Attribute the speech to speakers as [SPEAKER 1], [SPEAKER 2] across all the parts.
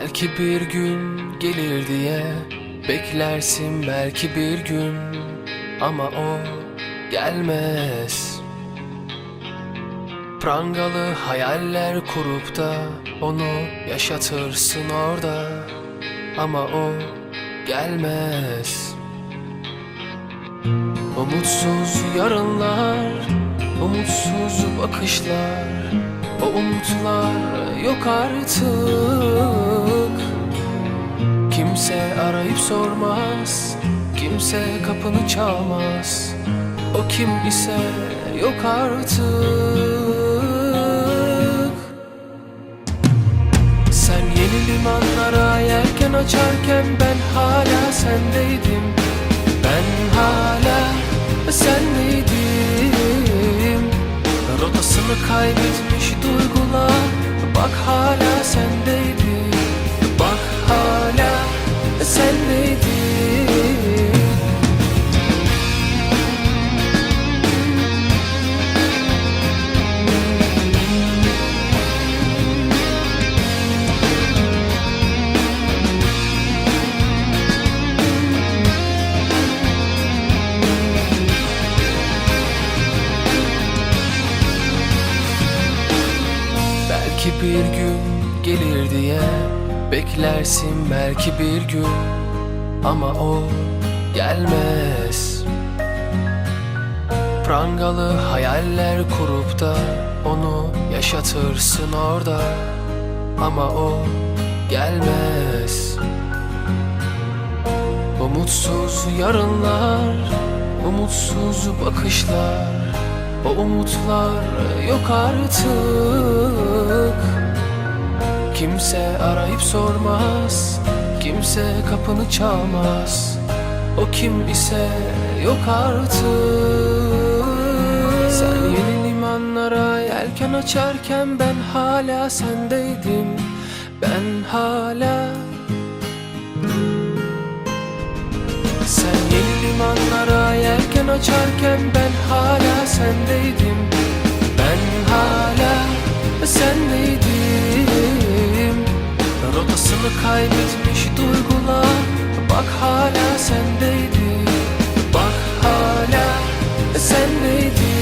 [SPEAKER 1] Belki bir gün gelir diye Beklersin belki bir gün Ama o gelmez. Prangalı hayaller kurup da Onu yaşatırsın orada Ama o gelmez. Umutsuz yarınlar Umutsuz bakışlar O umutlar yok artık Kimse arayıp sormaz Kimse kapını çalmaz. O kim ise yok artık. Sen yeni limanlara yelken açarken Ben hala sendeydim. Ben hala sendeydim. Rotasını kaybetmiş duygular Bak hala sendeydi Bak hala sendeydi Belki Beklersin belki bir gün Ama o gelmez. Prangalı hayaller kurup da Onu yaşatırsın orada Ama o gelmez. Umutsuz yarınlar Umutsuz bakışlar O umutlar yok artık Kimse arayıp sormaz Kimse kapını çalmaz. O kim ise yok artık. Sen yeni limanlara yelken açarken Ben hala sendeydim. Ben hala. Sen yeni limanlara yelken açarken Ben hala sendeydim. Ben hala. Sendeydim Rotasını kaybetmiş duygular. Bak hala sendeydi. Bak hala sendeydi.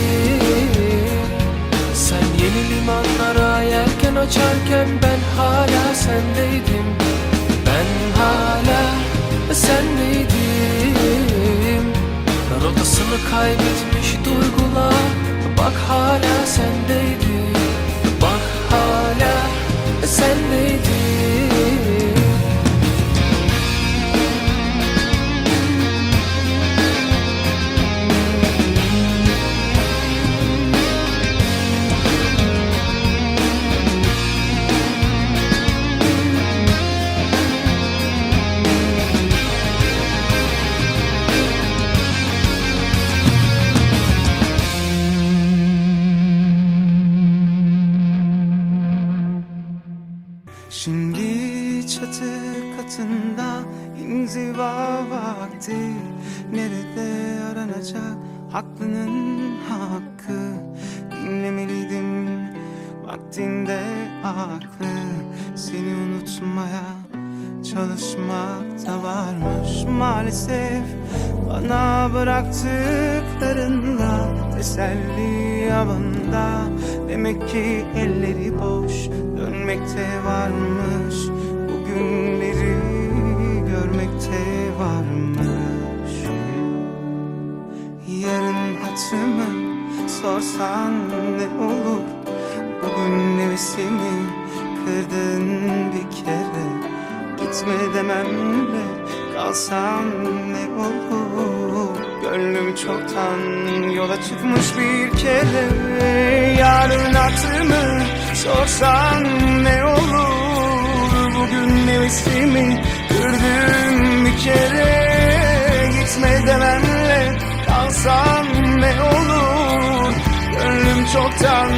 [SPEAKER 1] Sen yeni limanlara yelken açarken Ben hala sendeydim. Ben hala sendeydim. Rotasını kaybetmiş duygular. Bak hala sendeydi. Bak hala sendeydi
[SPEAKER 2] vaktinde aklı Seni unutmaya çalışmak da varmış maalesef. Bana bıraktıklarınla teselli avında Demek ki elleri boş dönmekte varmış. Bugünleri görmekte varmış. Yarın hatırımı sorsan ne olur Nefsimi kırdın bir kere. Gitme dememle kalsam ne olur? Gönlüm çoktan yola çıkmış bir kere. Yarın hatırımı sorsan ne olur? Bugün nefsimi kırdın bir kere. Gitme dememle kalsam ne olur çoktan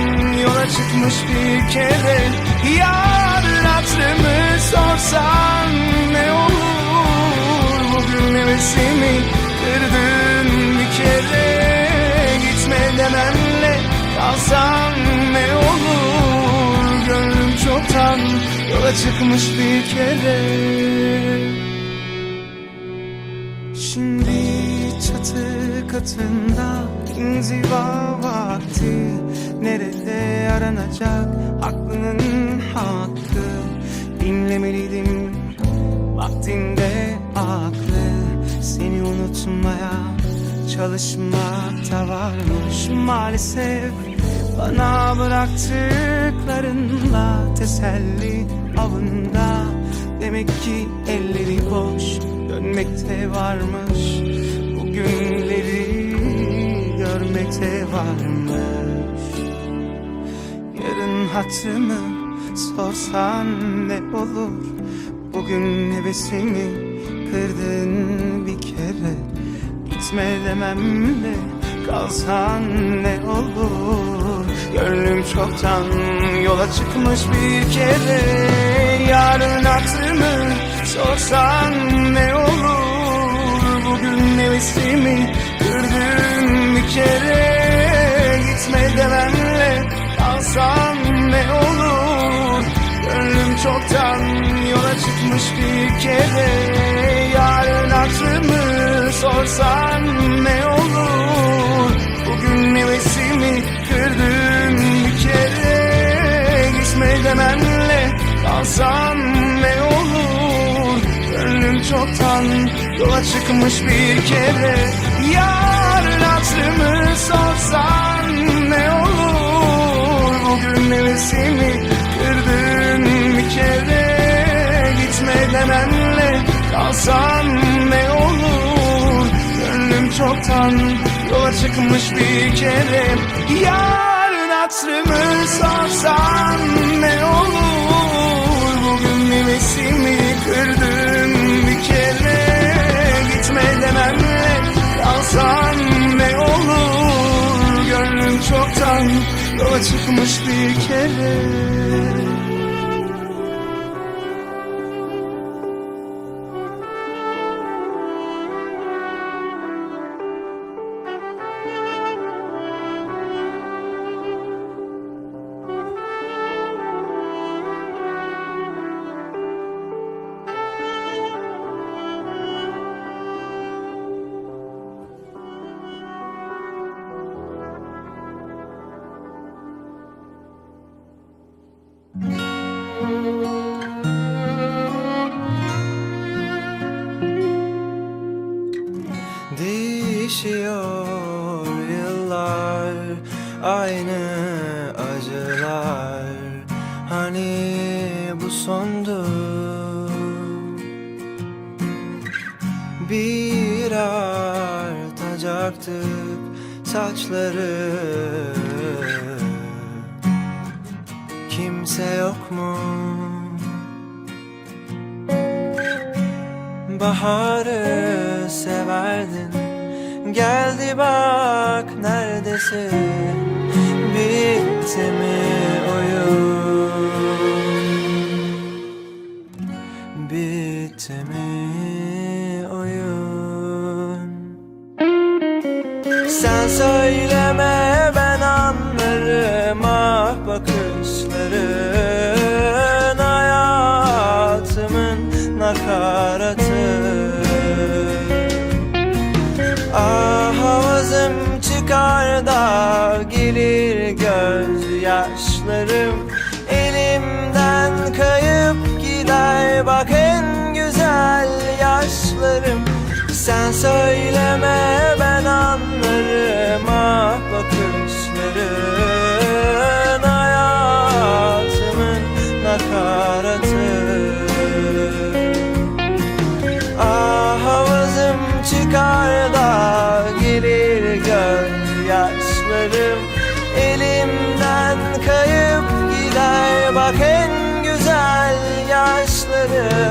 [SPEAKER 2] yola çıkmış bir kere. Yarın hatırımı sorsan ne olur? Bugün nefesimi kırdın bir kere. Gitme dememle kalsam ne olur? Gönlüm çoktan yola çıkmış bir kere. Şimdi çatı katında inziva vakti Nerede aranacak aklının hakkı? Dinlemeliydim vaktinde aklı. Seni unutmaya çalışmakta varmış Maalesef. Bana bıraktıklarınla teselli avında. Demek ki elleri boş dönmekte varmış Bugünleri görmekte varmış. Yarın hatırımı sorsan ne olur? Bugün hevesimi kırdın bir kere. Gitme demem de kalsan ne olur? Gönlüm çoktan yola çıkmış bir kere. Yarın hatırımı sorsan ne olur? Bugün hevesimi kırdın çıkmış bir kere. Yarın hatırımı sorsan ne olur? Bugün hevesimi kırdın bir kere? Gitme dememle kalsam ne olur? Gönlüm çoktan yola çıkmış bir kere. Yarın kalsam ne olur Gönlüm çoktan yola çıkmış bir kere. Yarın hatırımı sorsan ne olur? Bugün hevesimi kırdın bir kere. Gitme dememle kalsam ne olur? Gönlüm çoktan yola çıkmış bir kere Bir artacaktık saçları. Kimse yok mu? Baharı severdin. Geldi bak neredesin? Bitti mi oyun? Bitti mi Sen söyleme ben anlarım ah bakışların Hayatımın nakaratı. Ah havazım çıkar da gelir gözyaşlarım. Elimden kayıp gider bak en güzel yaşlarım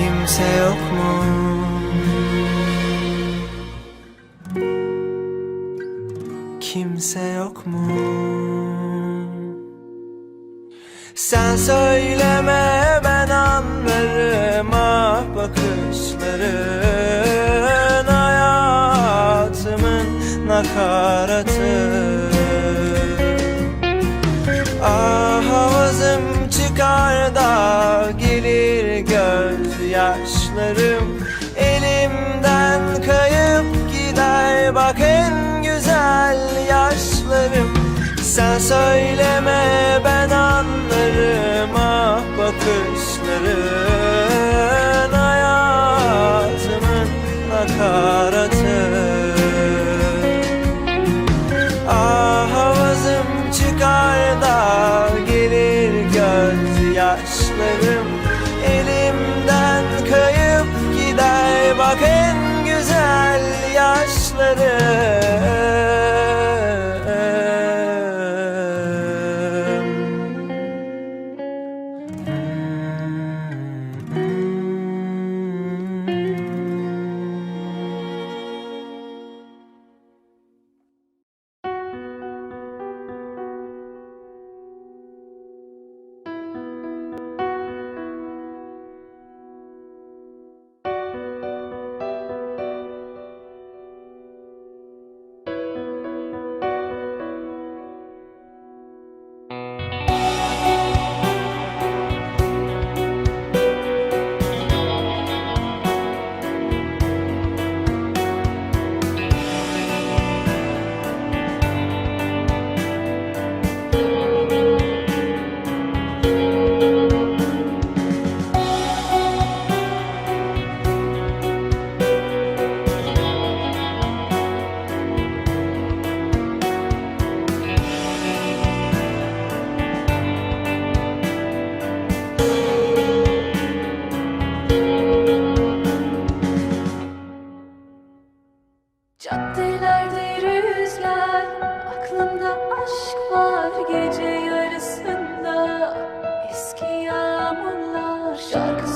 [SPEAKER 3] Kimse yok mu? Kimse yok mu? Sen söyleme ben anlarım ah bakışların Hayatımın nakaratı Ah havazım çıkar da gözyaşlarım Elimden kayıp gider. Bak en güzel yaşlarım. Sen söyleme ben anlarım ah bakışların Hayatımın nakaratı. Ah havazım çıkar da gelir gözyaşlarım Elimden yaşlarım
[SPEAKER 1] var gece yarısında. Eski yağmurlar şarkı